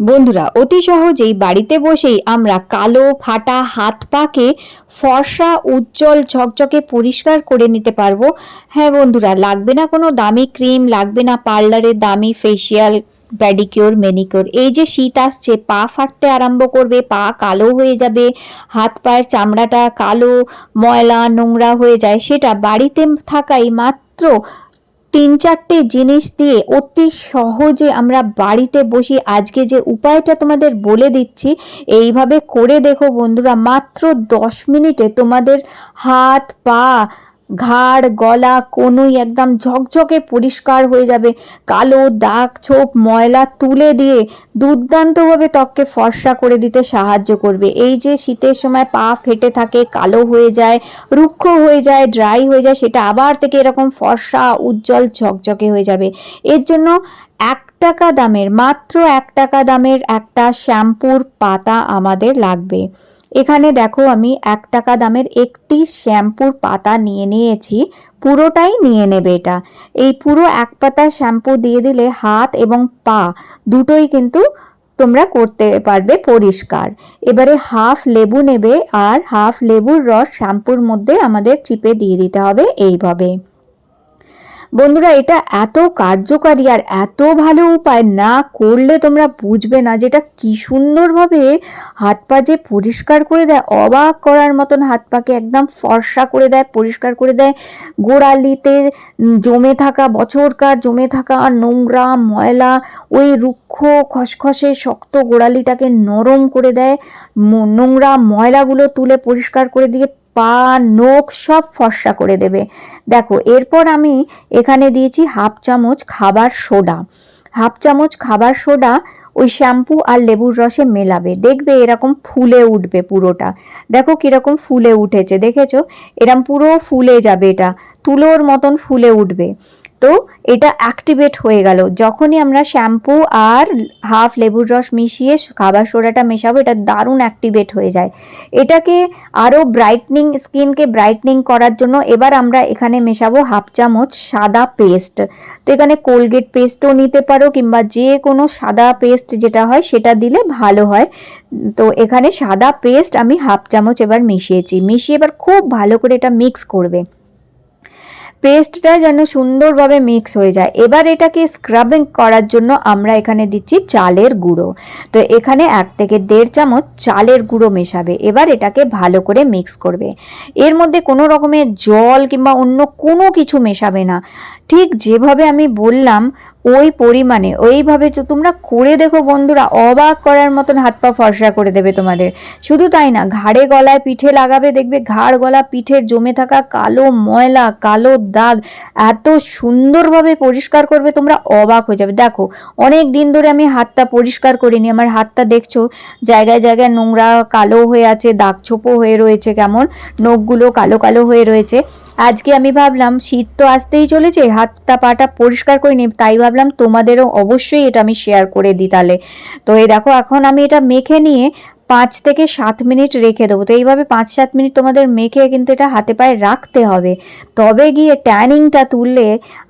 বন্ধুরা, অতি সহজেই বাড়িতে বসেই আমরা কালো, ফাটা হাত পাকে ফর্সা, উজ্জ্বল, ঝকঝকে পরিষ্কার করে নিতে পারব। হ্যাঁ বন্ধুরা, লাগবে না কোনো দামি ক্রিম, লাগবে না পার্লারের দামি ফেসিয়াল প্যাডিকিওর মেনিকিওর এই যে শীত আসছে, পা ফাটতে আরম্ভ করবে, পা কালো হয়ে যাবে, হাত পায়ের চামড়াটা কালো, ময়লা, নোংরা হয়ে যায়, সেটা বাড়িতে থাকাই মাত্র তিন চারটে জিনিস দিয়ে অতি সহজে আমরা বাড়িতে বসে আজকে যে উপায়টা তোমাদের বলে দিচ্ছি, এইভাবে করে দেখো বন্ধুরা, মাত্র দশ মিনিটে তোমাদের হাত, পা ঘাড়, গলা, কোনুই একদম ঝকঝকে পরিষ্কার হয়ে যাবে। কালো দাগ, ছোপ, ময়লা তুলে দিয়ে দুর্দান্তভাবে ত্বককে ফর্সা করে দিতে সাহায্য করবে। এই যে শীতের সময় পা ফেটে থাকে, কালো হয়ে যায়, রুক্ষ হয়ে যায়, ড্রাই হয়ে যায়, সেটা আবার থেকে এরকম ফর্সা, উজ্জ্বল, ঝকঝকে হয়ে যাবে। এর জন্য এক টাকা দামের, মাত্র এক টাকা দামের একটা শ্যাম্পুর পাতা আমাদের লাগবে। এখানে দেখো আমি এক টাকা দামের একটি শ্যাম্পুর পাতা নিয়ে নিয়েছি, পুরোটাই নিয়ে নেবে এটা। এই পুরো এক পাতা শ্যাম্পু দিয়ে দিলে হাত এবং পা দুটোই কিন্তু তোমরা করতে পারবে পরিষ্কার। এবারে হাফ লেবু নেবে আর হাফ লেবুর রস শ্যাম্পুর মধ্যে আমাদের চিপে দিয়ে দিতে হবে এইভাবে। বন্ধুরা, এটা এত কার্যকারী আর এত ভালো উপায় না করলে তোমরা বুঝবে না যেটা কি সুন্দরভাবে হাত পা যে পরিষ্কার করে দেয়, অবাক করার মতন হাত পাকে একদম ফর্সা করে দেয়, পরিষ্কার করে দেয়। গোড়ালিতে জমে থাকা বছরকার জমে থাকা নোংরা ময়লা, ওই রুক্ষ খসখসে শক্ত গোড়ালিটাকে নরম করে দেয়। নোংরা ময়লাগুলো তুলে পরিষ্কার করে দিয়ে পা, নখ সব ফর্সা করে দেবে। দেখো, এরপর আমি এখানে দিয়েছি হাফ চামচ খাবার সোডা। হাফ চামচ খাবার সোডা ওই শ্যাম্পু আর লেবুর রসে মেলাবে। দেখবে এরকম ফুলে উঠবে পুরোটা। দেখো কীরকম ফুলে উঠেছে। দেখেছ? এরম পুরো ফুলে যাবে এটা। তুলোর মতন ফুলে উঠবে। তো এটা অ্যাক্টিভেট হয়ে গেল। যখনই আমরা শ্যাম্পু আর হাফ লেবুর রস মিশিয়ে খাবার সোডাটা মেশাবো, এটা দারুণ অ্যাক্টিভেট হয়ে যায়। এটাকে আরও ব্রাইটনিং স্কিনকে ব্রাইটনিং করার জন্য এবার আমরা এখানে মেশাবো হাফ চামচ সাদা পেস্ট তো এখানে কোলগেট পেস্টও নিতে পারো কিংবা যে কোনো সাদা পেস্ট যেটা হয়, সেটা দিলে ভালো হয়। তো এখানে সাদা পেস্ট আমি হাফ চামচ এবার মিশিয়েছি। মিশিয়ে এবার খুব ভালো করে এটা মিক্স করবে। পেস্টটা যেন সুন্দরভাবে মিক্স হয়ে যায়। এবার এটাকে স্ক্রাবিং করার জন্য আমরা এখানে দিচ্ছি চালের গুঁড়ো। তো এখানে এক থেকে দেড় চামচ চালের গুঁড়ো মেশাবে। এবার এটাকে ভালো করে মিক্স করবে। এর মধ্যে কোনো রকমের জল কিংবা অন্য কোনো কিছু মেশাবে না। ঠিক যেভাবে আমি বললাম ওই পরিমাণে, ওইভাবে তো তোমরা করে দেখো বন্ধুরা, অবাক করার মতন হাত পা ফর্সা করে দেবে তোমাদের। শুধু তাই না, ঘাড়ে গলায় পিঠে লাগাবে, দেখবে ঘাড় গলা পিঠের জমে থাকা কালো ময়লা, কালো দাগ এত সুন্দরভাবে পরিষ্কার করবে, তোমরা অবাক হয়ে যাবে। দেখো, অনেক দিন ধরে আমি হাতটা পরিষ্কার করিনি, আমার হাতটা দেখছ? জায়গায় জায়গায় নোংরা কালো হয়ে আছে, দাগ ছোপো হয়ে রয়েছে কেমন, নখগুলো কালো কালো হয়ে রয়েছে। আজকে আমি ভাবলাম, শীত তো আসতেই চলেছে, হাতটা পাটা পরিষ্কার করিনি, তাই ভাবলাম তোমাদেরও অবশ্যই এটা আমি শেয়ার করে দিই তাহলে। তো এই দেখো, এখন আমি এটা মেখে নিয়ে পাঁচ থেকে সাত মিনিট রেখে দেবো। তো এইভাবে পাঁচ সাত মিনিট তোমাদের মেখে কিন্তু এটা হাতে পায়ে রাখতে হবে। তবে গিয়ে ট্যানিংটা তুললে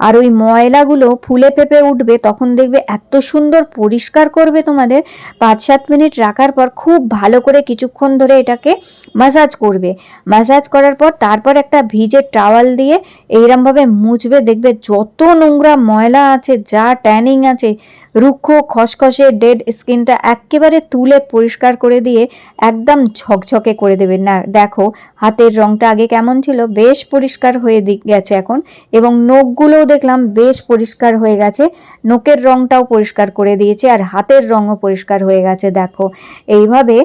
আর ওই ময়লাগুলো ফুলে পেঁপে উঠবে, তখন দেখবে এত সুন্দর পরিষ্কার করবে তোমাদের। পাঁচ সাত মিনিট রাখার পর খুব ভালো করে কিছুক্ষণ ধরে এটাকে মাসাজ করবে। মাসাজ করার পর তারপর একটা ভিজে টাওয়াল দিয়ে এইরমভাবে মুছবে। দেখবে যত নোংরা ময়লা আছে, যা ট্যানিং আছে রুক্ষ খসখসে ডেড স্কিনটা একেবারে তুলে পরিষ্কার করে দিয়ে একদম ঝকঝকে করে দেবে না। দেখো, হাতের রংটা আগে কেমন ছিল? বেশ পরিষ্কার হয়ে গেছে এখন এবং নখগুলোও দেখলাম বেশ পরিষ্কার হয়ে গেছে। নখের রংটাও পরিষ্কার করে দিয়েছে আর হাতের রঙও পরিষ্কার হয়ে গেছে, দেখো। এইভাবে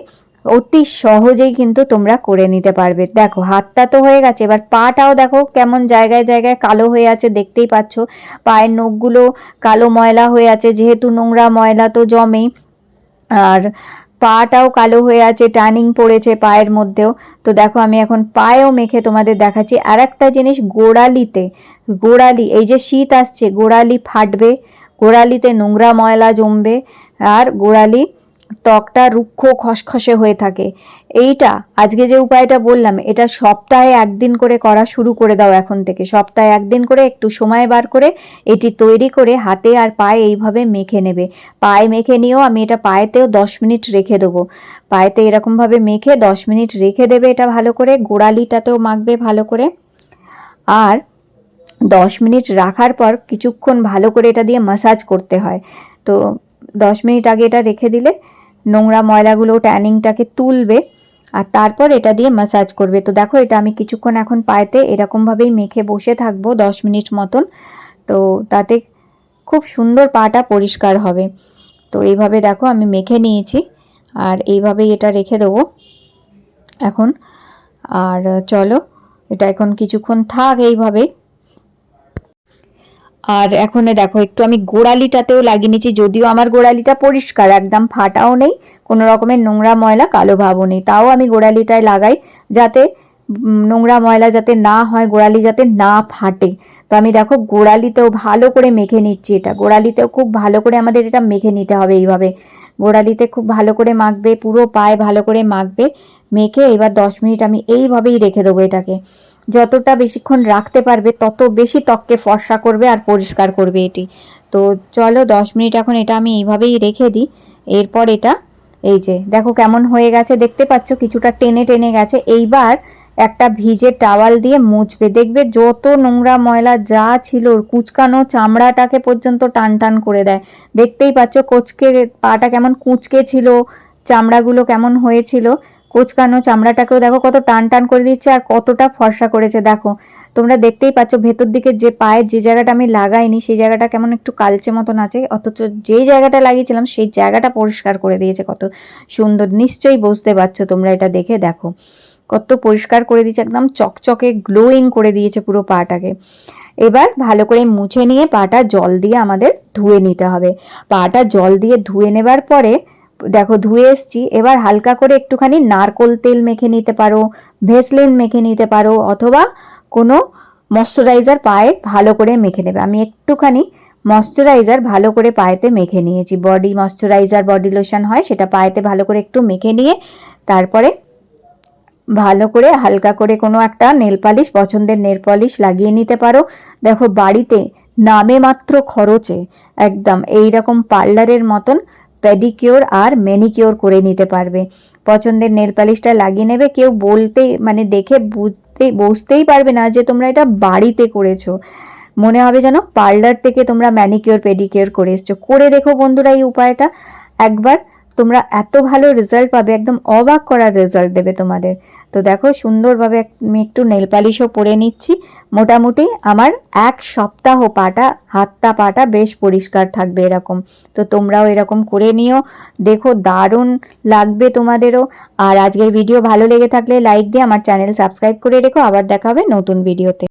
অতি সহজেই কিন্তু তোমরা করে নিতে পারবে। দেখো, হাতটা তো হয়ে গেছে, এবার পাটাও দেখো কেমন জায়গায় জায়গায় কালো হয়ে আছে, দেখতেই পাচ্ছ। পায়ের নখগুলো কালো ময়লা হয়ে আছে, যেহেতু নোংরা ময়লা তো জমেই। আর পাটাও কালো হয়ে আছে টার্নিং পড়েছে পায়ের মধ্যেও। তো দেখো, আমি এখন পায়েও মেখে তোমাদের দেখাচ্ছি। আর একটা জিনিস, গোড়ালিতে, গোড়ালি, এই যে শীত আসছে, গোড়ালি ফাটবে, গোড়ালিতে নোংরা ময়লা জমবে, আর গোড়ালি ত্বকটা রুক্ষ, খসখসে হয়ে থাকে। এইটা, আজকে যে উপায়টা বললাম, এটা সপ্তাহে একদিন করে করা শুরু করে দাও এখন থেকে। সপ্তাহে একদিন করে, একটু সময় বার করে, এটি তৈরি করে হাতে আর পায়ে এইভাবে মেখে নেবে। পায়ে মেখে নিয়েও আমি এটা পায়েতেও দশ মিনিট রেখে দেবো। পায়েতে এরকমভাবে মেখে দশ মিনিট রেখে দেবে এটা ভালো করে। গোড়ালিটাতেও মাখবে ভালো করে। আর দশ মিনিট রাখার পর কিছুক্ষণ ভালো করে এটা দিয়ে মাসাজ করতে হয়। তো দশ মিনিট আগে এটা রেখে দিলে নোংরা ময়লাগুলো ট্যানিংটাকে তুলবে আর তারপর এটা দিয়ে ম্যাসাজ করবে। তো দেখো এটা আমি কিছুক্ষণ এখন পায়েতে এরকমভাবেই মেখে বসে থাকব দশ মিনিট মতন। তো তাতে খুব সুন্দর পাটা পরিষ্কার হবে। তো এইভাবে দেখো আমি মেখে নিয়েছি আর এইভাবেই এটা রেখে দেবো। এখন আর চলো, এটা এখন কিছুক্ষণ থাক এইভাবে। আর এখন দেখো, একটু আমি গোড়ালিটাতেও লাগিয়ে নিয়েছি যদিও আমার গোড়ালিটা পরিষ্কার, একদম ফাটাও নেই, কোনো রকমের নোংরা ময়লা, কালো ভাবও নেই। তাও আমি গোড়ালিটায় লাগাই যাতে নোংরা ময়লা যাতে না হয়, গোড়ালি যাতে না ফাটে। তো আমি দেখো, গোড়ালিতেও ভালো করে মেখে নিচ্ছি এটা। গোড়ালিতেও খুব ভালো করে আমাদের এটা মেখে নিতে হবে এইভাবে। গোড়ালিতে খুব ভালো করে মাখবে, পুরো পায়ে ভালো করে মাখবে, মেখে এবার দশ মিনিট আমি এইভাবেই রেখে দেবো এটাকে। যতটা বেশিক্ষণ রাখতে পারবে, তত বেশি ত্বককে ফর্সা করবে আর পরিষ্কার করবে এটি। তো চলো দশ মিনিট এখন এটা আমি এইভাবেই রেখে দিই। এরপর এটা, এই যে, দেখো কেমন হয়ে গেছে, দেখতে পাচ্ছ কিছুটা টেনে টেনে গেছে। এইবার একটা ভিজে টাওয়াল দিয়ে মুছবে। দেখবে যত নোংরা ময়লা যা ছিল কুচকানো চামড়াটাকে পর্যন্ত টান টান করে দেয়। দেখতেই পাচ্ছ কোচকে পাটা কেমন কুচকে ছিল, চামড়াগুলো কেমন হয়েছিল। কোচকানো চামড়াটাকেও দেখো কত টান টান করে দিচ্ছে আর কতটা ফর্সা করেছে, দেখো। তোমরা দেখতেই পাচ্ছ ভেতর দিকে যে পায়ের যে জায়গাটা আমি লাগাইনি, সেই জায়গাটা কেমন একটু কালচে মতন আছে, অথচ যেই জায়গাটা লাগিয়েছিলাম, সেই জায়গাটা পরিষ্কার করে দিয়েছে, কত সুন্দর। নিশ্চয়ই বুঝতে পারছ তোমরা এটা দেখে, দেখো। কত পরিষ্কার করে দিয়েছে, একদম চকচকে গ্লোয়িং করে দিয়েছে পুরো পাটাকে। এবার ভালো করে মুছে নিয়ে পাটা জল দিয়ে আমাদের ধুয়ে নিতে হবে। পাটা জল দিয়ে ধুয়ে নেবার পরে দেখো, ধুয়ে এসছি। এবার হালকা করে একটুখানি নারকোল তেল মেখে নিতে পারো, ভেসলিন মেখে নিতে পারো, অথবা কোনো ময়শ্চারাইজার পায়ে ভালো করে মেখে নেবে। আমি একটুখানি ময়শ্চারাইজার ভালো করে পায়েতে মেখে নিয়েছি। বডি ময়শ্চারাইজার, বডি লোশন হয়, সেটা পায়েতে ভালো করে একটু মেখে নিয়ে তারপরে ভালো করে হালকা করে কোনো একটা নেল পালিশ, পছন্দের নেল পালিশ লাগিয়ে নিতে পারো। দেখো, বাড়িতে নামে মাত্র খরচে, একদম এই রকম পার্লারের মতন পেডিকিওর আর ম্যানিকিওর করে নিতে পারবে। পছন্দের নেল পালিশটা লাগিয়ে নেবে, কেউ বলতে মানে দেখে বুঝতে, বুঝতেই পারবে না যে তোমরা এটা বাড়িতে করেছ। মনে হবে যেন পার্লার থেকে তোমরা ম্যানিকিওর পেডিকিওর করে এসছো। করে দেখো বন্ধুরা এই উপায়টা। একবার তোমরা এত ভালো রেজাল্ট পাবে, একদম অবাক করার রেজাল্ট দেবে তোমাদের। তো দেখো, সুন্দরভাবে আমি একটু নেল পালিশও পরে নিচ্ছি। মোটামুটি আমার এক সপ্তাহ পাটা, হাতটা পাটা বেশ পরিষ্কার থাকবে এরকম। তো তোমরাও এরকম করে নিও। দেখো, দারুণ লাগবে তোমাদেরও। আর আজকের ভিডিও ভালো লেগে থাকলে লাইক দিয়ে আমার চ্যানেল সাবস্ক্রাইব করে রেখো। আবার দেখা হবে নতুন ভিডিওতে